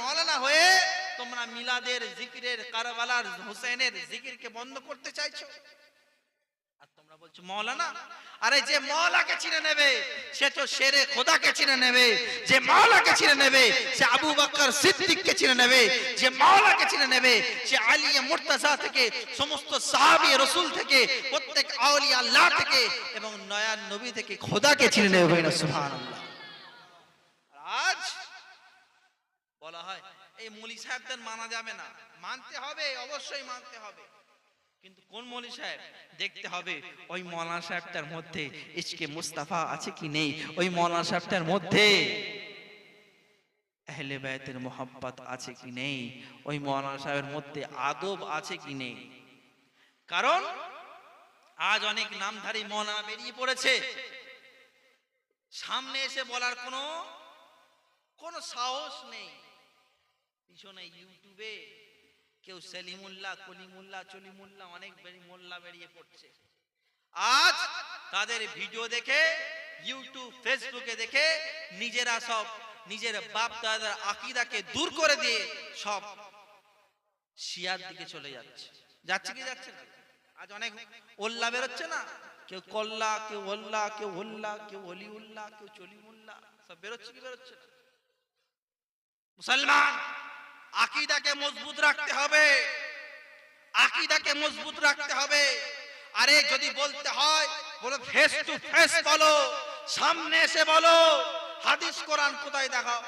মৌলানা হয়ে তোমরা মিলাদের জিকিরের কারবালার হোসেনের জিকিরকে বন্ধ করতে চাইছো? আর তোমরা বলছো, মৌলানা, আরে যে মৌলাকে চিনে নেবে, সে তো শেরে খোদাকে চিনে নেবে, যে চিনে নেবে, সে আবু বকর সিদ্দিককে চিনে নেবে, যে মৌলাকে চিনে নেবে, সে আলিয়া মুর্তাজা থেকে, সমস্ত সাহাবী রসুল থেকে, প্রত্যেক আউলিয়া আল্লাহ থেকে এবং নয়া নবী থেকে খোদাকে চিনে নেবে সুবহানাল্লাহ আজ বলা হয় এই মলি সাহেবদের মানা যাবে না। মানতে হবে, অবশ্যই মানতে হবে। কিন্তু কোন মলি সাহেব দেখতে হবে, ওই মৌলানা সাহেবটার মধ্যে ইশকে মুস্তাফা আছে কি নেই? ওই মৌলানা সাহেবটার মধ্যে আহলে বায়াতের মোহাব্বত আছে কি নেই? ওই মৌলানা সাহেবের মধ্যে আদব আছে কি নেই? কারণ আজ অনেক নামধারী মৌলানা বেরিয়ে পড়েছে। সামনে এসে বলার কোনো কোনো সাহস নেই। পিছনে ইউটিউবে কেউ সেলিমুল্লাহ, কলিমুল্লাহ, চলিমুল্লাহ, অনেক মোল্লা বেরিয়ে পড়ছে। আজ তাদের ভিডিও দেখে ইউটিউব ফেসবুকে দেখে নিজেরা সব, নিজের বাপ দাদার আকিদাকে দূর করে দিয়ে সব শিয়ার দিকে চলে যাচ্ছে। যাচ্ছে কি যাচ্ছে না? আজ অনেক ওল্লা বেরোচ্ছে না? কেউ কল্লা, কেউ ওল্লা কেউ ওল্লা কেউ অলিউল্লাহ কেউ চলিমুল্লাহ সব বেরোচ্ছে কি বেরোচ্ছে না? মুসলমান আকিদাকে মজবুত রাখতে হবে। আকিদাকে মজবুত রাখতে হবে। আরে, যদি বলতে হয়, বলো ফেস টু ফেস বলো, সামনে এসে বলো, হাদিস, কোরআন কোথায় দেখাও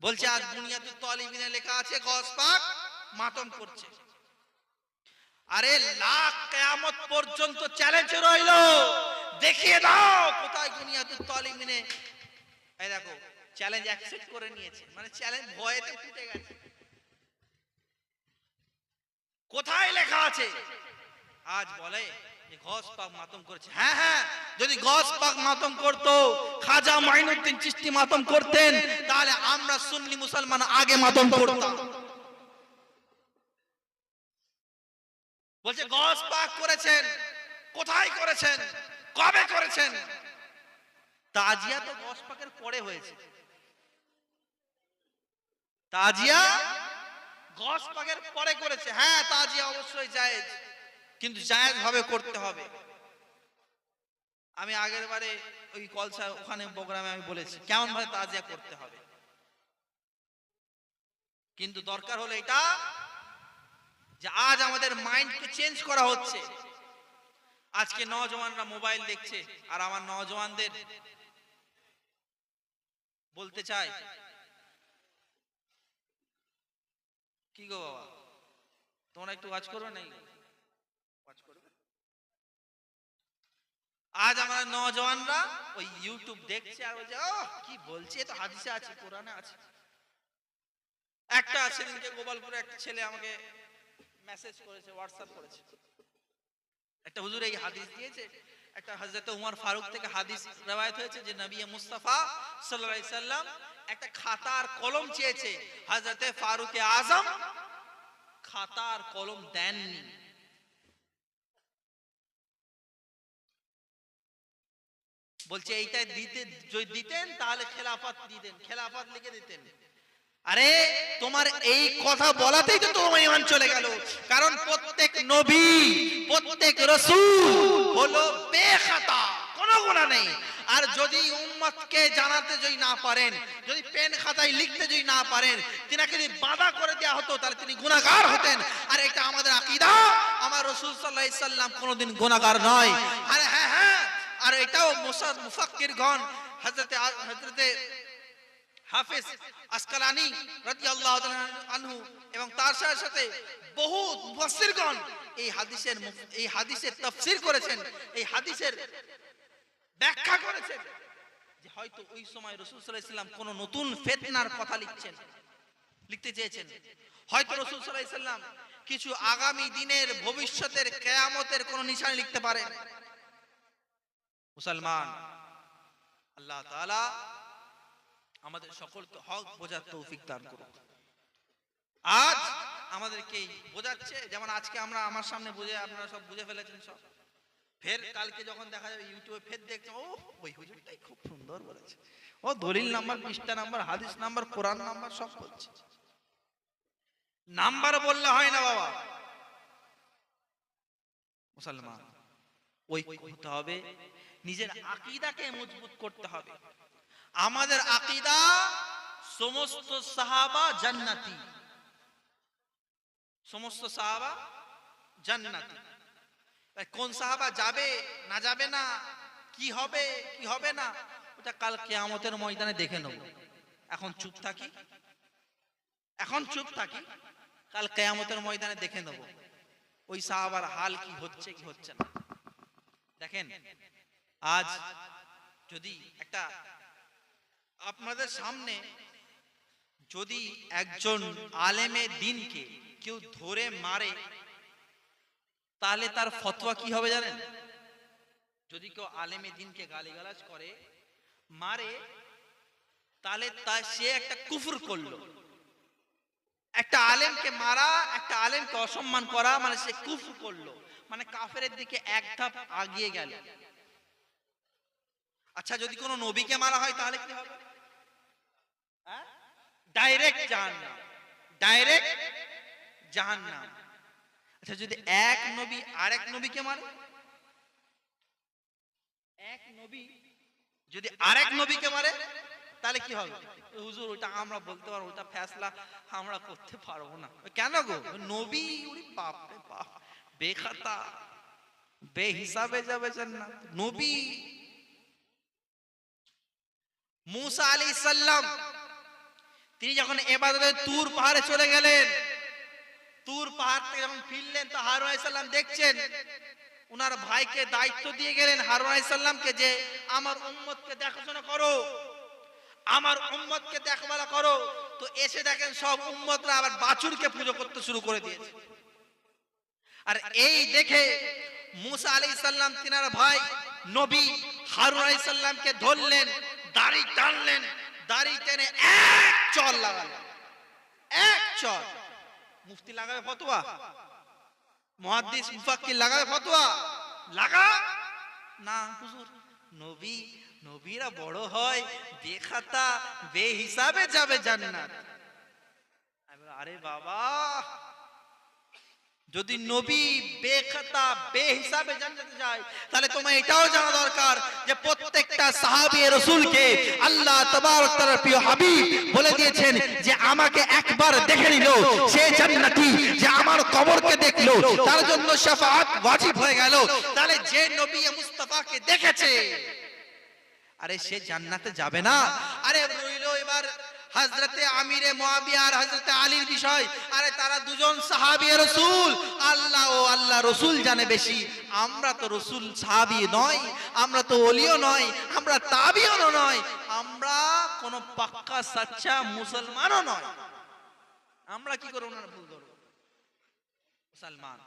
বলছে, আজ বুনিয়াদুত তালিবিনে লেখা আছে গস পাক মাতম করছে আরে, লাখ কিয়ামত পর্যন্ত চ্যালেঞ্জ রইল। দেখিয়ে দাও কোথায় বুনিয়াদুত তালিবিনে। এই দেখো চ্যালেঞ্জ অ্যাকসেপ্ট করে নিয়েছে মানে চ্যালেঞ্জ ভয়েতে ফুটে গেছে। কোথায় লেখা আছে? আজ বলে যে গস পাক মাতম করেছে। হ্যাঁ হ্যাঁ যদি গস পাক মাতম করতো, খাজা মাইনুদ্দিন চিশতি মাতম করতেন, তাহলে আমরা সুন্নি মুসলমান আগে মাতম করতাম। বলছে গস পাক করেছেন, কোথায় করেছেন, কবে করেছেন? তাজিয়া তো গস পাকের পরে হয়েছে। তাজিয়া? গস পাকের পরে করেছে। হ্যাঁ তাজিয়া অবশ্যই জায়েজ। কিন্তু জায়েজ ভাবে করতে হবে। আমি আগের বারে ওই কলসা ওখানে প্রোগ্রামে আমি বলেছি, কেমন ভাবে তাজিয়া করতে হবে। কিন্তু দরকার হলো এটা যে আজ আমাদের মাইন্ডকে চেঞ্জ করা হচ্ছে। আজকে নজওয়ানরা মোবাইল দেখছে, আর আমার নজওয়ানদের বলতে চাই কি গো বাবা? তোমরা একটু ওয়াচ করবে নাই ওয়াচ করবে আজ আমাদের নজওয়ানরা ওই ইউটিউব দেখছে আর বলছে ও কি বলছে? তো হাদিসে আছে কোরআনে আছে। একটা আছে সেদিনকে গোপালপুরে একটা ছেলে আমাকে মেসেজ করেছে হোয়াটসঅ্যাপ করেছে। একটা হুজুর এই হাদিস দিয়েছে একটা হযরত উমর ফারুক থেকে হাদিস রওয়ায়াত হয়েছে যে নবী মুস্তাফা সাল্লাল্লাহু আলাইহি সাল্লাম একটা খাতা আর কলম চেয়েছে, হযরতে ফারুক আজম। খাতা আর কলম দেননি। বলছে এইটা দিতে, যদি দিতেন তাহলে খেলাফত দিতেন, খেলাফত লিখে দিতেন। আরে, তোমার এই কথা বলাতেই তো তোমার ইমান চলে গেল। কারণ প্রত্যেক নবী, প্রত্যেক রসুল হলো বেখাতা, কোনো গুণা নেই। আর যদি উম্মতকে জানাতে যদি না পারেন, যদি পেন খাতায় লিখতে যদি না পারেন, তিনাকে যদি বাধা করে দেওয়া হতো, তাহলে তিনি গুণাগার হতেন। আর এটা আমাদের আকীদা। আমার রসুল সাল্লাহ সাল্লাম কোনোদিন গুণাগার নয়। আরে হ্যাঁ হ্যাঁ। আর এটাও মুসাদ, মুফাক্কিরগণ, হযরতে হযরতে হাফেজ আসকালানি রাদিয়াল্লাহু তাআলা আনহু এবং তার সাথে সাথে বহু মুফাসসিরগণ এই হাদিসের এই হাদিসের তাফসীর করেছেন, এই হাদিসের ব্যাখ্যা করেছেন। যে হয়তো ওই সময় রাসূল সাল্লাল্লাহু আলাইহি কোন নতুন ফিতনার কথা লিখছেন। লিখতে চেয়েছেন। হয়তো রাসূল সাল্লাল্লাহু আলাইহি সাল্লাম কিছু আগামী দিনের, ভবিষ্যতের, কিয়ামতের কোন নিশানি লিখতে পারেন। মুসলমান, আল্লাহ তাআলা আমাদের সকলকে হক বোঝার তৌফিক দান করুন আজ আমাদেরকে বোঝাচ্ছে, যেমন আজকে আমরা আমার সামনে বুঝে আপনারা সব বুঝে ফেলেছেন সব। ফের কালকে যখন দেখা যাবে ইউটিউবে ফের দেখছে, ও, ওই হুজুরটাই খুব সুন্দর বলেছে। ও দলিল নাম্বার, পৃষ্ঠা নাম্বার, হাদিস নাম্বার, কোরআন নাম্বার সব বলছে। নাম্বার বললে হয় না বাবা। মুসলমান ওই হতে হবে, নিজের আকীদাকে মজবুত করতে হবে। আমাদের আকীদা সমস্ত সাহাবা জান্নাতি। সমস্ত সাহাবা জান্নাতি। এবার কোন সাহাবা যাবে, না যাবে না? কি হবে কি হবে না? ওটা কাল কেয়ামতের ময়দানে দেখে নেব। এখন চুপ থাকি? এখন চুপ থাকি? কাল কেয়ামতের ময়দানে দেখে নেব। ওই সাহাবার হাল কি হচ্ছে কি হচ্ছে না? দেখেন, আজ যদি একটা আপনাদের সামনে যদি একজন আলেমে দিনকে কেউ ধরে মারে তাহলে তার ফতোয়া কি হবে জানেন? যদি কেউ আলেমে দিনকে গালিগালাজ করে, মারে, তাহলে তা সে একটা কুফর করল। একটা আলেমকে মারা, একটা আলেমকে অসম্মান করা মানে সে কুফর করল। মানে কাফের দিকে এক ধাপ আগিয়ে গেল। আচ্ছা যদি কোনো নবীকে মারা হয়, তাহলে কি হবে? ডাইরেক্ট জাহান্নাম। ডাইরেক্ট জাহান্নাম। আচ্ছা যদি এক নবী আরেক নবীকে মারে? এক নবী যদি আরেক নবীকে মারে তাহলে কি হবে? হুজুর ওটা আমরা বলতে পারব ওটা ফ্যাসলা আমরা করতে পারব না। কেন গো? নবী উনি বাপ রে বাপ বেখাতা বে হিসাবে যাবে জান্নাত। নবী মুসা আলাইহিস সালাম তিনি যখন এবাদতে তুর পাহাড়ে চলে গেলেন তুর পাহাড় থেকে যখন ফিরলেন, তো হারুন আলাইসাল্লাম দেখছেন, উনার ভাইকে দায়িত্ব দিয়ে গেলেন হারুন আলাইসাল্লামকে যে, আমার উম্মতকে দেখাশোনা করো, আমার উম্মতকে দেখভালা করো। তো এসে দেখেন সব উম্মতরা আবার বাছুরকে পুজো করতে শুরু করে দিয়েছে। আর এই দেখে মুসা আলাইহিস সালাম, তিনার ভাই নবী হারুন আলাইহিস সালামকে ধরলেন, দাড়ি টানলেন, দাড়ি টেনে এক চল লাগালেন। এক চল মুফতি লাগাবে ফতোয়া? মহাদিস মুফাক্কির লাগাবে ফতোয়া? লাগা? না, হুজুর। নবী, নবীরা বড় হয়, বেখাতা বে হিসাবে যাবে জান্নাত। আরে বাবা! যদি নবী বেখাতা বে হিসাবে জান্নাতে যায় তাহলে তোমার এটাও জানা দরকার যে প্রত্যেকটা সাহাবী রাসূলকে আল্লাহ তাবারক তাআলার প্রিয় হাবিব বলে দিয়েছেন যে আমাকে একবার দেখে নিল সে জান্নাতি যে আমার কবরকে দেখল তার জন্য শাফাআত ওয়াজিব হয়ে গেল। তাহলে যে নবী মুস্তাফাকে দেখেছে আরে সে জান্নাতে যাবে না। আরে রইল এবার হযরতে আমিরে মুয়াবিয়া আর হযরতে আলীর বিষয়। আরে তারা দুজন সাহাবী রাসূল। আল্লাহ ও আল্লাহ রাসূল জানে বেশি। আমরা তো রাসূল সাহাবী নয় আমরা তো ওলিও নয় আমরা তাবিও নয় আমরা কোন পাক্কা সাচ্চা মুসলমানও নয় আমরা কি করে ওনার ভুল ধরব? মুসলমান,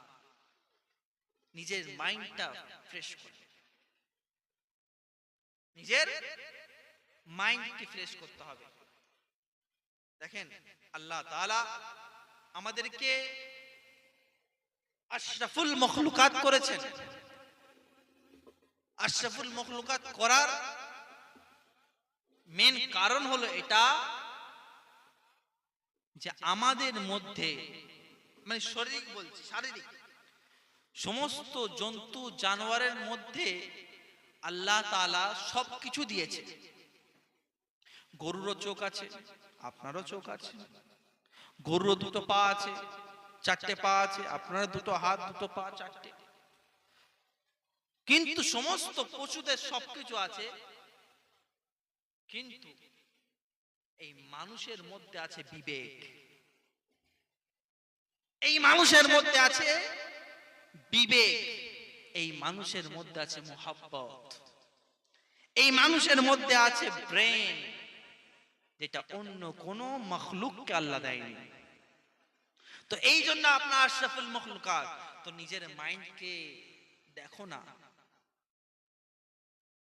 নিজের মাইন্ডটা ফ্রেশ করে নিজের মাইন্ডকে ফ্রেশ করতে হবে। দেখেন, আল্লাহ আমাদেরকে আশরাফুল মখলুকাত করেছেন। আশরাফুল মখলুকাত করার মেন কারণ হলো এটা যে আমাদের মধ্যে মানে শারীরিক বলছি, শারীরিক। সমস্ত জন্তু জানোয়ারের মধ্যে আল্লাহ তাআলা সবকিছু দিয়েছে গরুরও চোখ আছে আপনারও চোখ আছে। গরুরও দুটো পা আছে, চারটে পা আছে, আপনার দুটো হাত, দুটো পা, চারটে। কিন্তু সমস্ত পশুদের সবকিছু আছে। কিন্তু এই মানুষের মধ্যে আছে বিবেক। এই মানুষের মধ্যে আছে বিবেক। এই মানুষের মধ্যে আছে মোহাব্বত। এই মানুষের মধ্যে আছে ব্রেন। যেটা অন্য কোন মখলুককে আল্লাহ দেয়নি। তো এই জন্য আপনার আশরাফুল মখলুকাত তো নিজের মাইন্ডকে দেখো না।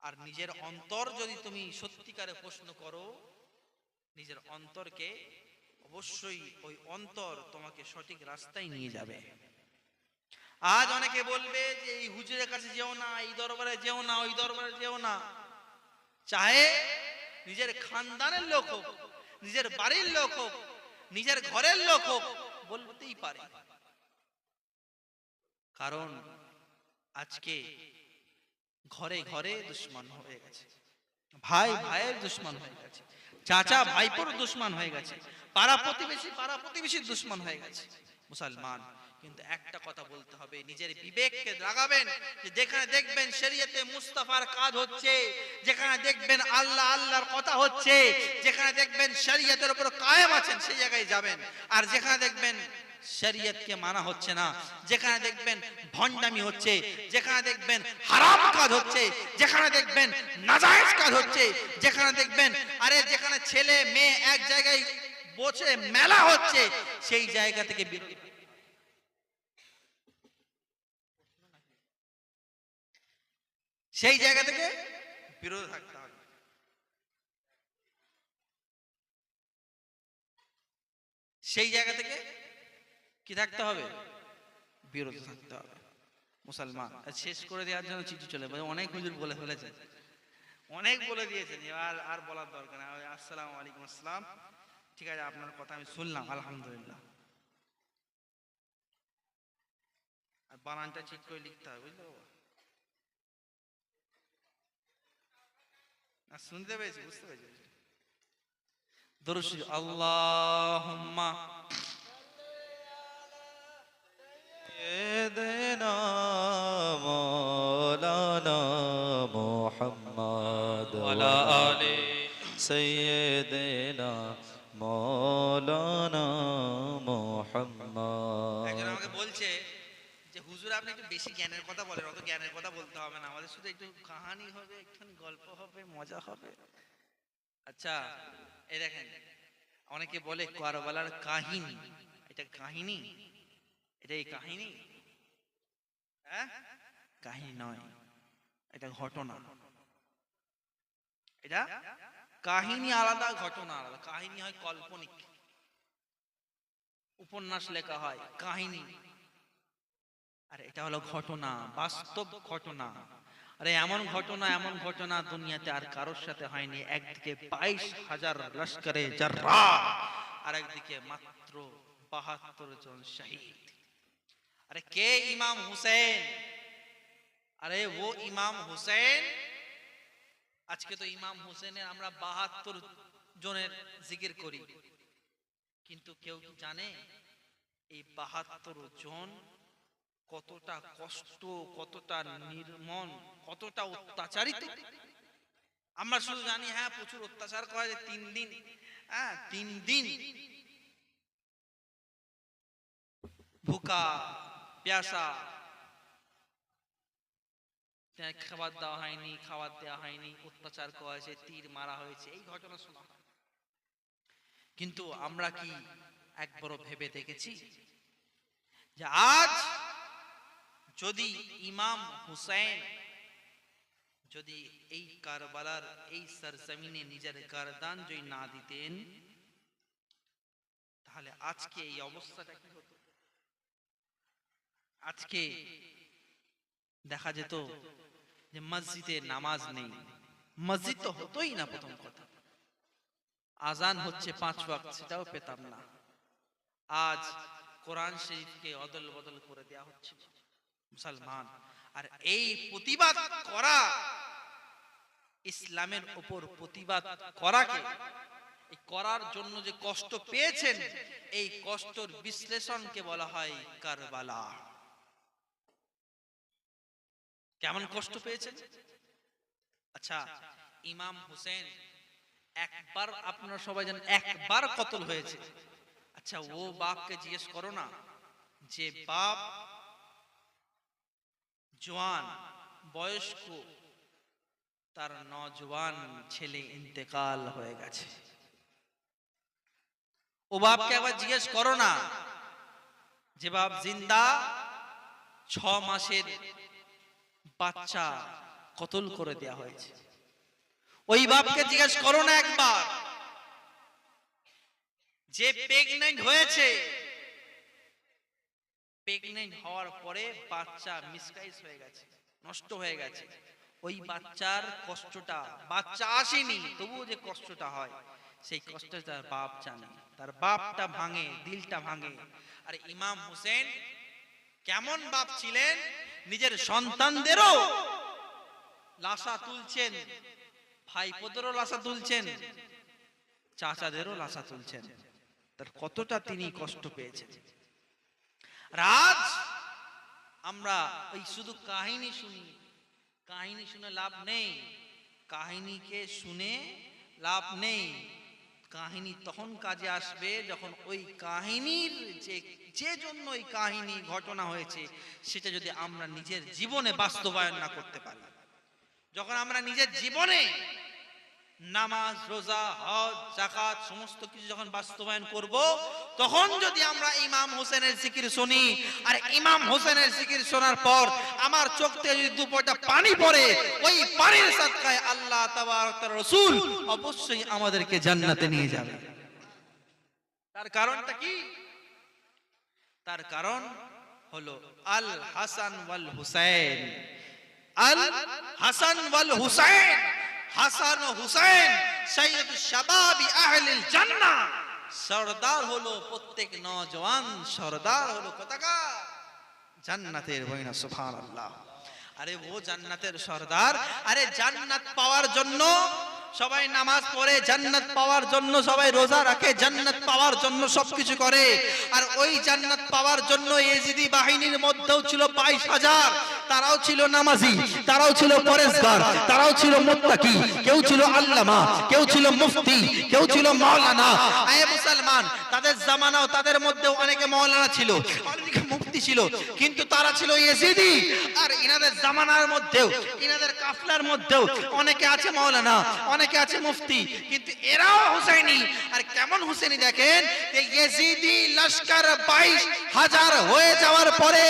আর নিজের অন্তর যদি তুমি সত্যিকারে প্রশ্ন করো নিজের অন্তরকে অবশ্যই ওই অন্তর তোমাকে সঠিক রাস্তায় নিয়ে যাবে। আজ অনেকে বলবে যে এই হুজুরের কাছে যেও না এই দরবারে যেও না ওই দরবারে যেও না। চাহে নিজের খানদানের লোক হোক, নিজের বাড়ির লোক হোক, নিজের ঘরের লোক হোক, বলতেই পারে। কারণ আজকে ঘরে ঘরে দুশ্মন হয়ে গেছে। ভাই ভাইয়ের দুশ্মন হয়ে গেছে। চাচা ভাইপোর দুশ্মন হয়ে গেছে। পাড়া প্রতিবেশী, পাড়া প্রতিবেশীর দুশ্মন হয়ে গেছে। মুসলমান কিন্তু একটা কথা বলতে হবে, নিজের বিবেককে লাগাবেন যেখানে দেখবেন শরীয়তে মুস্তাফার কাজ হচ্ছে, যেখানে দেখবেন আল্লাহ আল্লাহর কথা হচ্ছে, যেখানে দেখবেন শরীয়তের উপর কায়েম আছেন সেই জায়গায় যাবেন। আর যেখানে দেখবেন শরীয়তকে মানা হচ্ছে না, যেখানে দেখবেন ভণ্ডামি হচ্ছে, যেখানে দেখবেন হারাম কাজ হচ্ছে, যেখানে দেখবেন নাজায়েজ কাজ হচ্ছে, যেখানে দেখবেন, আরে যেখানে ছেলে, মেয়ে এক জায়গায় বসে মেলা হচ্ছে, সেই জায়গা থেকে বিরত সেই জায়গা থেকে বিরত থাকতে হবে। সেই জায়গা থেকে কি থাকতে হবে? বিরত থাকতে হবে। মুসলমান শেষ করে দেওয়ার জন্য চিঠি চলে। অনেক হুজুর বলে ফেলেছে অনেক বলে দিয়েছেন আর আর বলার দরকার নেই আসসালাম আলাইকুম, আসসালাম। ঠিক আছে, আপনার কথা আমি শুনলাম, আলহামদুলিল্লাহ। আর বানানটা ঠিক করে লিখতে হবে, বুঝলে বাবা? আর শুনতে পেয়েছি বুঝতে পেরেছি দরুশি আল্লাহুম্মা سيدنا مولانا محمد وعلى آل سيدنا একটু বেশি জ্ঞানের কথা বলেন অত জ্ঞানের কথা বলতে হবে না। আমাদের শুধু একটু কাহানি হবে, একটুখানি গল্প হবে, মজা হবে। আচ্ছা এই দেখেন, অনেকে বলে কারবালার কাহিনী। এটা কাহিনী? এটা এই কাহিনী? হ্যাঁ? কাহিনী নয়, এটা ঘটনা। এটা কাহিনী আলাদা, ঘটনা আলাদা। কাহিনী হয় কাল্পনিক। উপন্যাস লেখা হয়, কাহিনী। আর এটা হলো ঘটনা, বাস্তব ঘটনা। আরে এমন ঘটনা এমন ঘটনা দুনিয়াতে আর কারোর সাথে হয়নি। একদিকে বাইশ হাজার লস্করে জাররা আর একদিকে মাত্র বাহাত্তর জন শহীদ। আরে কে ইমাম হুসেন? আরে ও ইমাম হুসেন? আজকে তো ইমাম হুসেনের আমরা বাহাত্তর জনের জিকির করি। কিন্তু কেউ কি জানে? এই বাহাত্তর জন কতটা কষ্ট, কতটা নির্মম, কতটা অত্যাচারিত। আমরা শুধু জানি হ্যাঁ প্রচুর অত্যাচার করা যায় তিন দিন। হ্যাঁ তিন দিন। ভুকা, প্যাসা। খাবার দেওয়া হয়নি, খাবার দেওয়া হয়নি, অত্যাচার করা হয়েছে, তীর মারা হয়েছে, এই ঘটনা শোনা কিন্তু আমরা কি একবারও ভেবে দেখেছি? যে আজ যদি ইমাম হুসাইন, যদি এই কারবালার এই সরজমিনে নিজের গারদান যদি না দিতেন, তাহলে আজকে এই অবস্থাটা কি হতো? আজকে দেখা যেত যে মসজিদে নামাজ নেই। মসজিদ তো হতোই না প্রথম কথা। আজান হচ্ছে পাঁচ ওয়াক্ত, সেটাও পেতাম না। আজ কোরআন শরীফকে অদল বদল করে দেয়া হচ্ছে। মুসলমান। আর এই প্রতিবাদ করা ইসলামের উপর প্রতিবাদ করাকে করার জন্য যে কষ্ট পেয়েছেন, এই কষ্টর বিশ্লেষণকে বলা হয় কারবালা। কেমন কষ্ট পেয়েছেন? আচ্ছা ইমাম হোসেন, একবার আপনারা সবাই জানেন, একবার কতল হয়েছে। আচ্ছা ও বাপকে জিজ্ঞেস করো না, যে বাপ জওয়ান বয়স্ক, তার নজওয়ান ছেলে ইন্তেকাল হয়ে গেছে। ও বাপকে একবার জিজ্ঞেস করো না যে বাপ জিন্দা, ছ মাসের বাচ্চা কতল করে দেয়া হয়েছে? ওই বাপকে জিজ্ঞেস করো না একবার। যে প্রেগনেন্ট হয়েছে প্রেগনেন্ট হওয়ার পরে বাচ্চা মিসকাইজ হয়ে গেছে, নষ্ট হয়ে গেছে। ওই বাচ্চার কষ্টটা, বাচ্চা আসেনি, তবুও যে কষ্টটা হয়, সেই কষ্টটা তার বাপ জানে। তার বাপটা ভাঙে, দিলটা ভাঙে। আর ইমাম হোসেন কেমন বাপ ছিলেন? নিজের সন্তানদেরও লাশা তুলছেন, ভাইপোদেরও লাশা তুলছেন, চাচাদেরও লাশা তুলছেন। তার কতটা তিনি কষ্ট পেয়েছেন। রাজ, আমরা ওই শুধু কাহিনী শুনি। কাহিনী শুনে লাভ নেই। কাহিনীকে শুনে লাভ নেই। কাহিনী তখন কাজে আসবে যখন ওই কাহিনীর যে যে জন্য ওই কাহিনী ঘটনা হয়েছে, সেটা যদি আমরা নিজের জীবনে বাস্তবায়ন না করতে পারি। যখন আমরা নিজের জীবনে নামাজ, রোজা, হজ জাকাত সমস্ত কিছু যখন বাস্তবায়ন করব, তখন যদি আমরা ইমাম হোসেনের জিকির শুনি, আর ইমাম হোসেনের জিকির শোনার পর আমার চোখ থেকে যদি দু ফোঁটা পানি পড়ে, ওই পানির সাদকায় আল্লাহ তার রাসূল অবশ্যই আমাদেরকে জান্নাতে নিয়ে যাবে। তার কারণটা কি? তার কারণ হলো আল হাসান ওয়াল হুসাইন। আল হাসান ওয়াল হুসাইন। হাসান ও হুসাইন সৈয়দ শাবাবি আহলিল জান্নাহ। সরদার হলো প্রত্যেক নওজওয়ান সরদার হলো কোথাকার? জান্নাতের বইনা, সুবহানাল্লাহ। আরে ও জান্নাতের সরদার, আরে জান্নাত পাওয়ার জন্য সবাই নামাজ পড়ে জান্নাত পাওয়ার জন্য সবাই রোজা রাখে, জান্নাত পাওয়ার জন্য সবকিছু করে। আর ওই জান্নাত পাওয়ার জন্য এজিদি বাহিনীর মধ্যেও ছিল বাইশ হাজার। তারাও ছিল নামাজি, তারাও ছিল পরেশগার, তারাও ছিল মুত্তাকি, কেউ ছিল আল্লামা, কেউ ছিল মুফতি, কেউ ছিল মাওলানা। মুসলমান, তাদের জামানাও তাদের মধ্যেও অনেকে মাওলানা ছিল। অনেকে ছিল, কিন্তু তারা ছিল ইয়েজিদি। আর ইনাদের জামানার মধ্যেও, ইনাদের কাফলার মধ্যেও অনেকে আছে মাওলানা, অনেকে আছে মুফতি, কিন্তু এরাও হুসাইনি। আর কেমন হুসেনি দেখেন? যে ইয়েজিদি লস্কর বাইশ হাজার হয়ে যাওয়ার পরে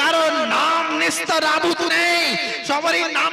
কারণ নাম নিস্তার আবুত নেই সবারই নাম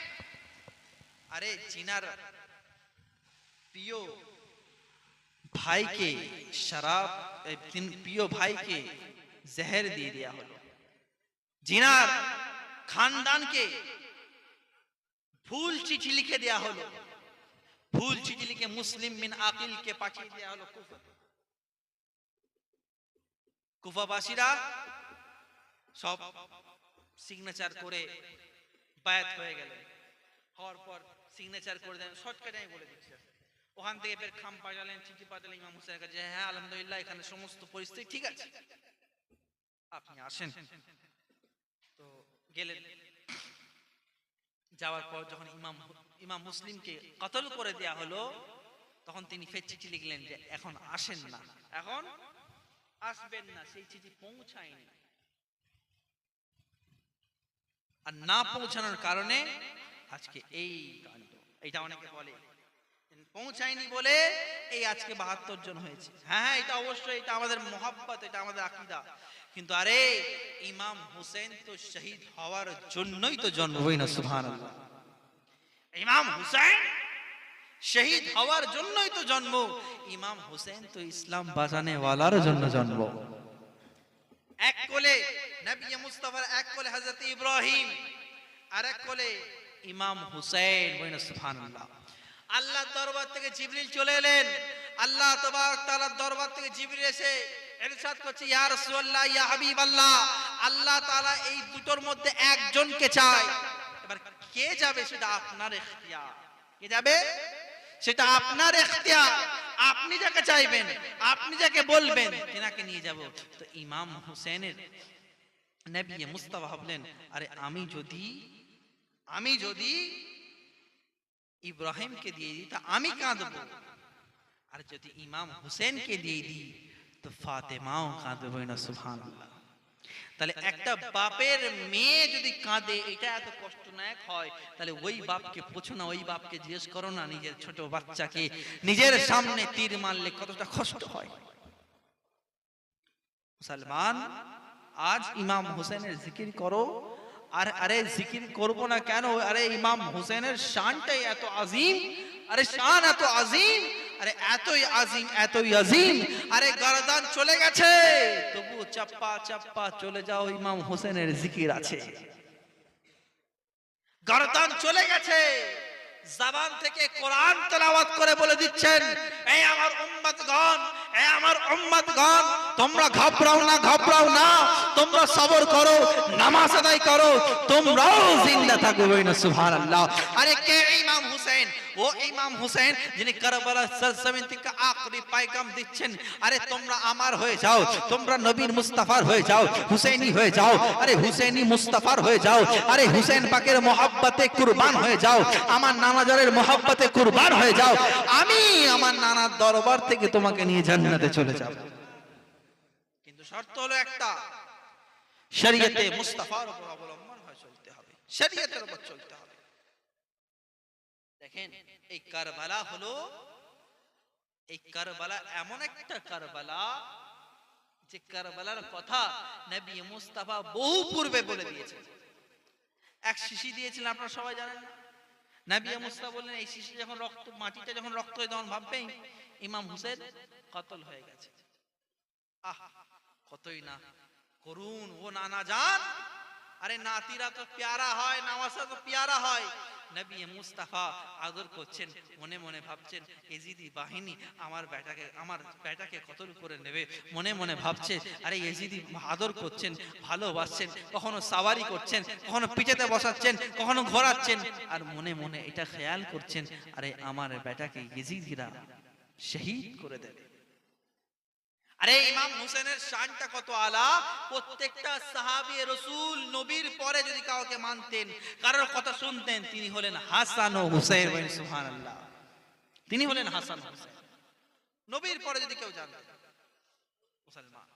আরে জিনার প্রিয় ভাইকে শরাব প্রিয় ভাইকে জেহের দিয়ে দেয়া হলো। জিনার খানদানকে ভুল চিঠি লিখে দেয়া হলো। ভুল চিঠি লিখে মুসলিম বিন আকিলকে পাঠিয়ে দেয়া হলো কুফা। কুফাবাসীরা সব সিগনেচার করে বায়াত হয়ে গেল হওয়ার পর সিগনেচার করে দেন শর্টকাটে আমি বলে দিচ্ছি ওখান থেকে ফের খাম পাঠালেন, চিঠি পাঠালেন ইমাম হুসেনের কাছে হ্যাঁ আলহামদুলিল্লাহ, এখানে সমস্ত পরিস্থিতি ঠিক আছে। আপনি আসেন। তো গেলেন। যাওয়ার পর যখন ইমাম ইমাম মুসলিমকে কতল করে দেয়া হলো, তখন তিনি ফের চিঠি লিখলেন যে, এখন আসেন না। এখন আসবেন না, সেই চিঠি পৌঁছায়নি। আর না পৌঁছানোর কারণে আজকে এই কাণ্ড এটা অনেকে বলে পৌঁছায়নি বলে এই আজকে বাহাত্তর জন হয়েছে। হ্যাঁ হ্যাঁ এটা অবশ্যই এটা আমাদের মোহাব্বত এটা আমাদের আকিদা। কিন্তু আরে ইমাম হোসেন তো শহীদ হওয়ার জন্যই তো জন্ম হই না সুবহানাল্লাহ। ইমাম হুসেন শহীদ হওয়ার জন্যই তো জন্ম ইমাম হোসেন তো ইসলাম বাঁচানে ওয়ালার জন্য জন্ম। এক কোলে নবী মুস্তাফার এক কোলে হযরত ইব্রাহিম আর এক কোলে ইমাম হুসেন সুবহানাল্লাহ। আল্লাহ দরবার থেকে জিবরিল চলে এলেন। আল্লাহ তবারক তাআলার দরবার থেকে জিবরিল এসে আপনি যাকে চাইবেন, আপনি যাকে বলবেন, তেনাকে নিয়ে যাব। তো ইমাম হোসেনের নবী মুস্তাফা ভাবলেন আরে আমি যদি আমি যদি ইব্রাহিমকে দিয়ে দিই তা আমি কাঁদব। আর যদি ইমাম হোসেনকে দিয়ে দিই তো ফাতেমাও কাঁদবে না সুবহানাল্লাহ। তাহলে একটা বাপের মেয়ে যদি কাঁদে এটা এত কষ্টনায়ক হয়। তাহলে ওই বাপকে পোছো না ওই বাপকে জিজ্ঞেস করো না নিজের ছোট বাচ্চাকে নিজের সামনে তীর মারলে কতটা কষ্ট হয়। মুসলমান আজ ইমাম হোসেনের জিকির করো আর, আরে জিকির করব না কেন? আরে ইমাম হোসেনের শানটাই এত আজিম। আরে শান এত আজিম। আরে এতই আজিম এতই আজিম। আরে গরদান চলে গেছে। তবু চাপ্পা চাপ্পা চলে যাও ইমাম হোসেনের জিকির আছে। গরদান চলে গেছে। জবান থেকে কোরআন তেলাওয়াত করে বলে দিচ্ছেন, এই আমার উম্মতগণ, এই আমার উম্মতগণ তোমরা ঘাবড়াও না ঘাবড়াও না। তোমরা সবর করো, নামাজ আদায় করো। তোমরাও জিন্দা থাকবে না সুবহানাল্লাহ। আরে কে ইমাম হুসেন ও ইমাম হুসেন যিনি কারবালা সরজমিন থেকে আখরি পায়গাম দিচ্ছেন। আরে তোমরা আমার হয়ে যাও, তোমরা নবীর মুস্তাফার হয়ে যাও হুসেনি হয়ে যাও, আরে হুসেনি মুস্তাফার হয়ে যাও, আরে হুসেন পাকের মোহাব্বতে কুরবান হয়ে যাও, আমার নানাজারের মোহাব্বতে কুরবান হয়ে যাও। আমি আমার নানার দরবার থেকে তোমাকে নিয়ে জান্নাতে চলে যাব। শর্ত হলো একটা। শরীয়তে মুস্তাফার উপর অবলম্বন হয়ে চলতে হবে। শরীয়তের উপর চলতে হবে। দেখেন এই কারবালা হলো এই কারবালা এমন একটা কারবালা যে কারবালার কথা নবী মুস্তাফা বহু পূর্বে বলে দিয়েছেন। এক শিশি দিয়েছিলেন আপনারা সবাই জানেন না? নবী মুস্তাফা বললেন এই শিশি যখন রক্ত মাটিটা যখন রক্ত হয়ে তখন ভাববেন ইমাম হুসেন কতল হয়ে গেছে। আহ কতই না করুন ও নানা জান আরে নাতিরা তো প্যারা হয়, নাওয়াসা তো প্যারা হয়। নবী মুস্তাফা আদর করছেন, মনে মনে ভাবছেন এজিদি বাহিনী আমার বেটাকে আমার বেটাকে কতল করে নেবে? মনে মনে ভাবছে, আরে এজিদি আদর করছেন, ভালোবাসছেন, কখনো সাওয়ারি করছেন, কখনো পিঠেতে বসাচ্ছেন, কখনো ঘোরাচ্ছেন। আর মনে মনে এটা খেয়াল করছেন, আরে আমার বেটাকে এজিদিরা শহীদ করে দেবে। আরে ইমাম হোসেনের শানটা কত আলা? প্রত্যেকটা সাহাবী রসুল নবীর পরে যদি কাউকে মানতেন, কারোর কথা শুনতেন, তিনি হলেন হাসান ও হুসেন সুবহানাল্লাহ। তিনি হলেন হাসান হুসেন নবীর পরে যদি কেউ জানতেন মুসলমান।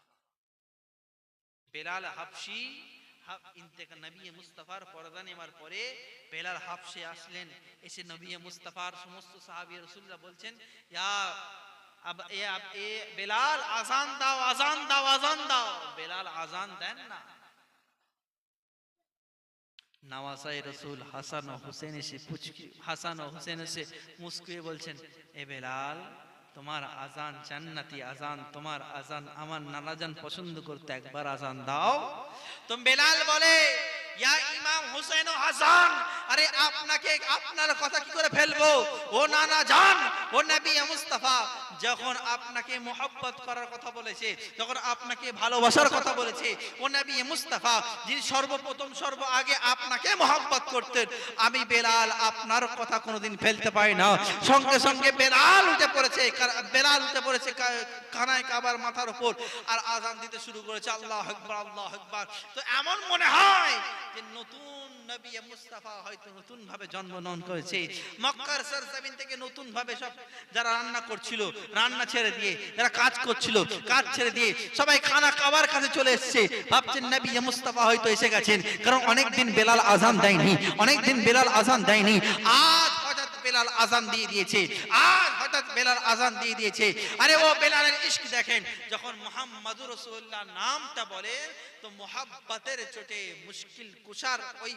বেলাল হাফসি হাফসে আসলেন, এসে নবী মুস্তাফার সমস্ত সাহাবী রসুলরা বলছেন, ইয়া अब ए अब ए बेलाल आजान दाओ आजान दाओ आजान दाओ बेलाल आजान देन ना নওয়াসাই রসুল হাসান ও হুসেন এসে পুচকি হাসান ও হুসেন এসে মুস্কুয়ে বলছেন এ বেলাল তোমার আজান জান্নাতি আজান তোমার আজান আমার নানাজান পছন্দ করতে একবার আজান দাও তো বেলাল বলে ইয়া ইমাম হুসেন ও হাসান, আরে আপনাকে আপনার কথা কি করে ফেলব? ও নানা জান, ও নবী মুস্তাফা, যখন আপনাকে মোহাব্বত করার কথা বলেছে, যখন আপনাকে ভালোবাসার কথা বলেছে, ও নবী মুস্তাফা, যিনি সর্বপ্রথম, সর্ব আগে আপনাকে মোহাব্বত করতেন, আমি বেলাল আপনার কথা কোনোদিন ফেলতে পারি না। সঙ্গে সঙ্গে বেলাল উঠে পড়েছে বেলাল উঠে পড়েছে কানায় কাবার মাথার উপর, আর আজান দিতে শুরু করেছে, আল্লাহ আকবার আল্লাহ আকবার। তো এমন মনে হয় যে নতুন নবী মুস্তাফা হয়তো নতুন ভাবে করেছে। মক্কার সরজমিন থেকে নতুন ভাবে সব যারা রান্না করছিল, রান্না ছেড়ে দিয়ে, যারা কাজ করছিল, কাজ ছেড়ে দিয়ে সবাই খানা খাবার কাছে চলে এসেছে। ভাবছেন নবী মুস্তাফা হয়তো এসে গেছেন, কারণ অনেক দিন বেলাল আজান দেয়নি অনেক দিন বেলাল আজান দেয়নি। আজ হঠাৎ বেলাল আজান দিয়ে দিয়েছে। আজ বেলাল আজান দিয়ে দিয়েছে। আরে ও বেলালের ইশক দেখেন, যখন মোহাম্মদুর রসুল্লাহ নামটা বলে তো মোহাব্বতের চোটে মুশকিল কুশার ওই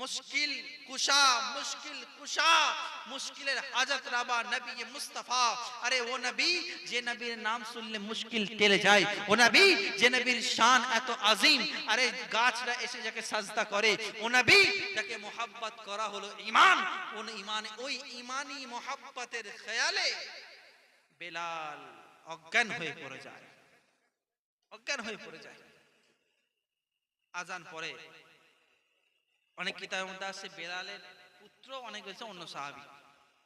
মুশকিল কুশা মুশকিল কুশা, মুশকিলের হাজত রাবা নবী মুস্তাফা। আরে ও নবী, যে নবীর নাম শুনলে মুশকিল টেলে যায়। ও নবী, যে নবীর শান এত আজিম, আরে গাছরা এসে যাকে সাজদা করে। ও নবী, যাকে মোহাব্বত করা হলো ঈমান। ওন ঈমান, ওই ঈমানি মোহাব্বতের খেয়ালে বেলাল অজ্ঞান হয়ে পড়ে যায়। অজ্ঞান হয়ে পড়ে যায়। আজান পরে অনেক কিতাবের মধ্যে আছে, বেলালের পুত্র অনেক হয়েছে, অন্য সাহাবি।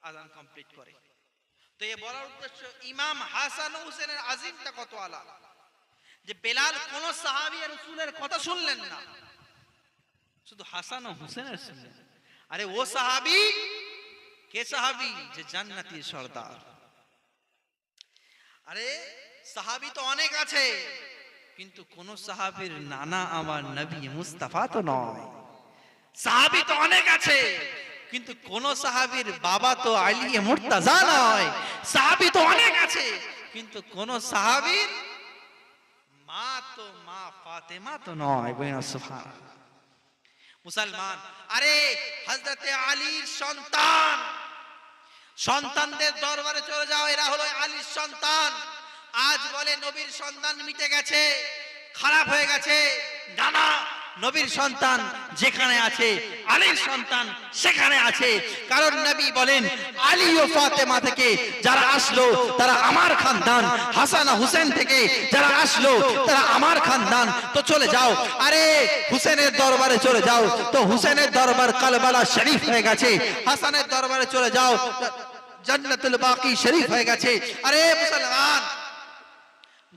আজান কমপ্লিট করে। তো এ বলার উদ্দেশ্য, ইমাম হাসান হুসেনের আজিমটা কত আলা যে বেলাল কোন সাহাবি আর রসুলের কথা শুনলেন না। শুধু হাসান ও হুসেনের শুনলেন। আরে ও সাহাবি, কে সাহাবি? যে জান্নাতি সর্দার। আরে সাহাবি তো অনেক আছে, কিন্তু কোন সাহাবীর নানা আমার নবী মুস্তাফা তো নয়। সাহাবী তো অনেক আছে, কিন্তু কোন সাহাবীর বাবা তো আলী মুর্তাজা নয়। সাহাবী তো অনেক আছে, কিন্তু কোন সাহাবীর মা তো, মা ফাতেমা তো নয়। বইনা মুসলমান, আরে হযরতে আলীর সন্তান, সন্তানদের দরবারে চলে যাও, এরা হলো আলীর সন্তান। আজ বলে নবীর সন্তান মিটে গেছে, খারাপ হয়ে গেছে জানা নবীর সন্তান যেখানে আছে, আলীর সন্তান সেখানে আছে। কারণ নবী বলেন, আলী ও ফাতেমা থেকে যারা আসলো, তারা আমার খানদান। হাসান হুসেন থেকে যারা আসলো, তারা আমার খানদান। তো চলে যাও। আরে, হুসেনের দরবারে চলে যাও। তো হুসেনের দরবার কালবালা শরীফ হয়ে গেছে। হাসানের দরবারে চলে যাও। জান্নাতুল বাকি শরীফ হয়ে গেছে। আরে, মুসলমান!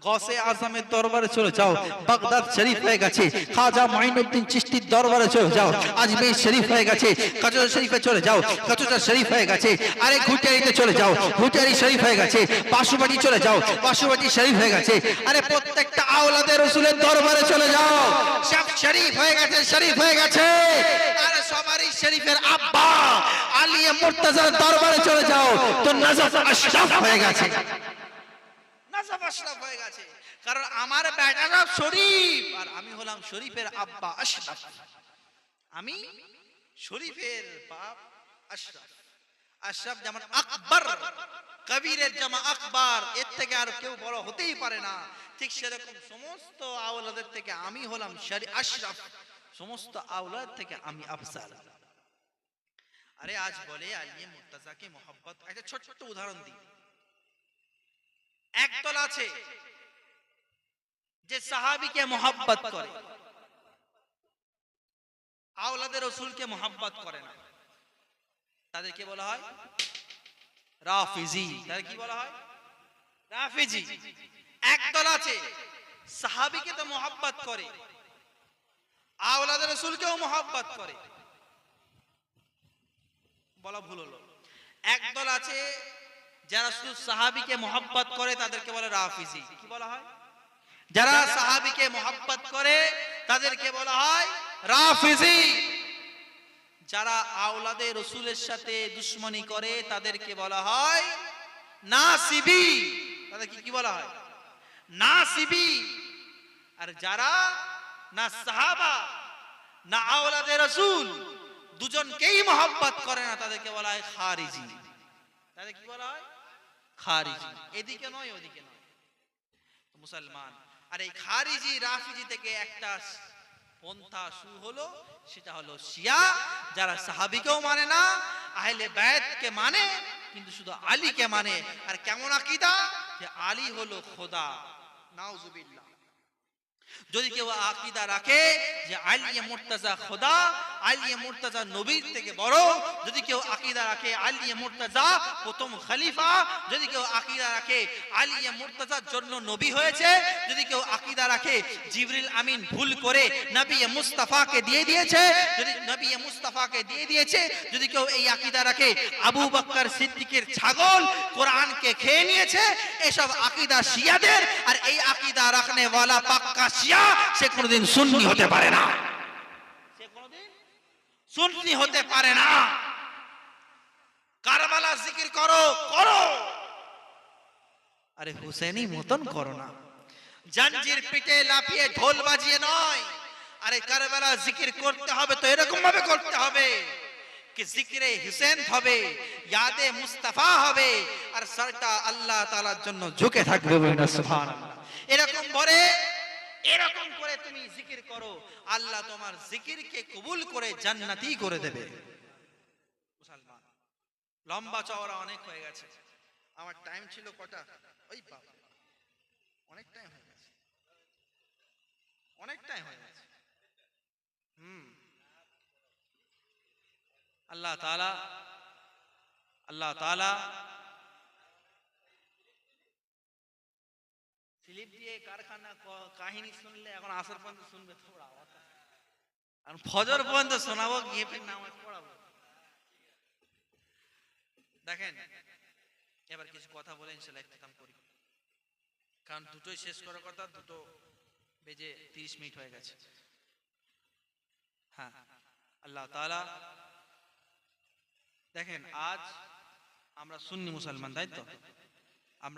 গসে আজমের দরবারে চলে যাও। বাগদাদ শরীফ হয়ে গেছে। খাজা মাইনুদ্দিন চিশতির দরবারে চলে যাও। আজমির শরীফ হয়ে গেছে। কচুরা শরীফে চলে যাও। কচুরা শরীফ হয়ে গেছে। আরে ঘুটিয়ারিতে চলে যাও। ঘুটিয়ারি শরীফ হয়ে গেছে। পাশুবাটি চলে যাও। পাশুবাটি শরীফ হয়ে গেছে। আরে প্রত্যেকটা আওলাদের রসুলের দরবারে চলে যাও। সব শরীফ হয়ে গেছে, শরীফ হয়ে গেছে। আরে সবারই শরীফের আব্বা আলিয়ে মুর্তাজার দরবারে চলে যাও। তো নজফ আশরাফ হয়ে গেছে। আশরাফ হয়ে গেছে। কারণ আমার বেটারা শরীফ। আর আমি হলাম শরীফের আব্বা আশরাফ আমি শরীফের বাপ আশরাফ আশরাফ যেমন আকবর, কবিরের জামা আকবর, এর থেকে আর কেউ বড় হতেই পারে না। ঠিক সেরকম সমস্ত আওলাদের থেকে আমি হলাম শরী আশরাফ সমস্ত আওলাদ থেকে আমি আফসাল আরে আজ বলে আলিয়ে মুর্তাজাকে মোহাব্বত। একটা ছোট ছোট উদাহরণ দিই। একদল আছে, যে সাহাবিকে মোহাব্বত করে। আওলাদের রসুলকে মোহাব্বত করে না। তাদেরকে বলা হয় রাফিজি। তাদের কি বলা হয়? রাফিজি। একদল আছে, সাহাবিকে তো মোহাব্বত করে, আওলাদের রসুলকেও মোহাব্বত করে। বলা ভুল হলো। একদল আছে যারা শুধু সাহাবিকে মোহাব্বত করে তাদেরকে বলে রাফিজি। কি বলা হয়? যারা সাহাবিকে মোহাব্বত করে তাদেরকে বলা হয় রাফিজি। যারা আওলাদে রসুলের সাথে দুশ্মনী করে তাদেরকে বলা হয় নাসিবি। তাদেরকে কি বলা হয়? নাসিবি। আর যারা না সাহাবা না আওলাদে রসুল দুজনকেই মোহাব্বত করে না তাদেরকে বলা হয় খারিজি। তাদের কি বলা হয়? খারিজি। এদিকে নয়, ওদিকে নয়। মুসলমান, আর এই খারিজি রাফিজি থেকে একটা পন্থা শুরু হলো, সেটা হলো শিয়া, যারা সাহাবিকেও মানে না, আহলে বায়াতকে মানে কিন্তু শুধু আলীকে মানে। আর কেমন আকীদা? যে আলী হলো খোদা। নাউজুবিল্লাহ। যদি কেউ আকীদা রাখে যে আলিয়ে মুর্তাজা খোদা আলিয়ে মুর্তাজা নবীর থেকে বড়। যদি কেউ আকীদা রাখে, আলিয়ে প্রথম খলিফা। যদি কেউ আকীদা রাখে জন্য নবী হয়েছে। যদি কেউ আকীদা রাখে, জিবরিল আমিন ভুল করে নবী মুস্তাফাকে দিয়ে দিয়েছে। যদি নবী মুস্তাফাকে দিয়ে দিয়েছে, যদি কেউ এই আকীদা রাখে, আবু বকর সিদ্দিকের ছাগল কোরআনকে খেয়ে নিয়েছে, এসব আকীদা শিয়াদের, আর এই আকীদা রাখনে ওয়ালা পাক্কা শিয়া সে কোনোদিন সুন্নি হতে পারে না। সুন্নি হতে পারে না। কারবালা জিকির করো করো। আরে হুসেনি মতন করো না। জাঞ্জির পিঠে লাফিয়ে ঢোল বাজিয়ে নয়। আরে কারবালা জিকির করতে হবে তো এরকম ভাবে করতে হবে। কি জিকিরে হুসেন হবে, ইয়াদে মুস্তাফা হবে, আর সরটা আল্লাহ তাআলার জন্য ঝুঁকে থাকবে সুবহানাল্লাহ। এরকম করে এরকম করে তুমি জিকির করো, আল্লাহ তোমার জিকিরকে কবুল করে জান্নাতি করে দেবে। মুসলমান, লম্বা চওড়া অনেক হয়ে গেছে। আমার টাইম ছিল কটা? ওই বাবা, অনেক টাইম হয়ে গেছে। অনেক টাইম হয়ে গেছে। হুম। আল্লাহ তাআলা আল্লাহ তাআলা স্লিপ দিয়ে কারখানা কাহিনী শুনলে এখন আসর পর্যন্ত শুনবে থোড়া আর ফজর পর্যন্ত শোনাবো, গিয়ে ফের নামাজ পড়াবো। দেখেন, এবার কিছু কথা বলে ইনশাল্লাহ ইখতিতাম করি। কারণ দুটোই শেষ করার কথা, দুটো বেজে তিরিশ মিনিট হয়ে গেছে। হ্যাঁ আল্লাহ তাআলা, দেখেন, আজ আমরা সুন্নি মুসলমান, তাই তো?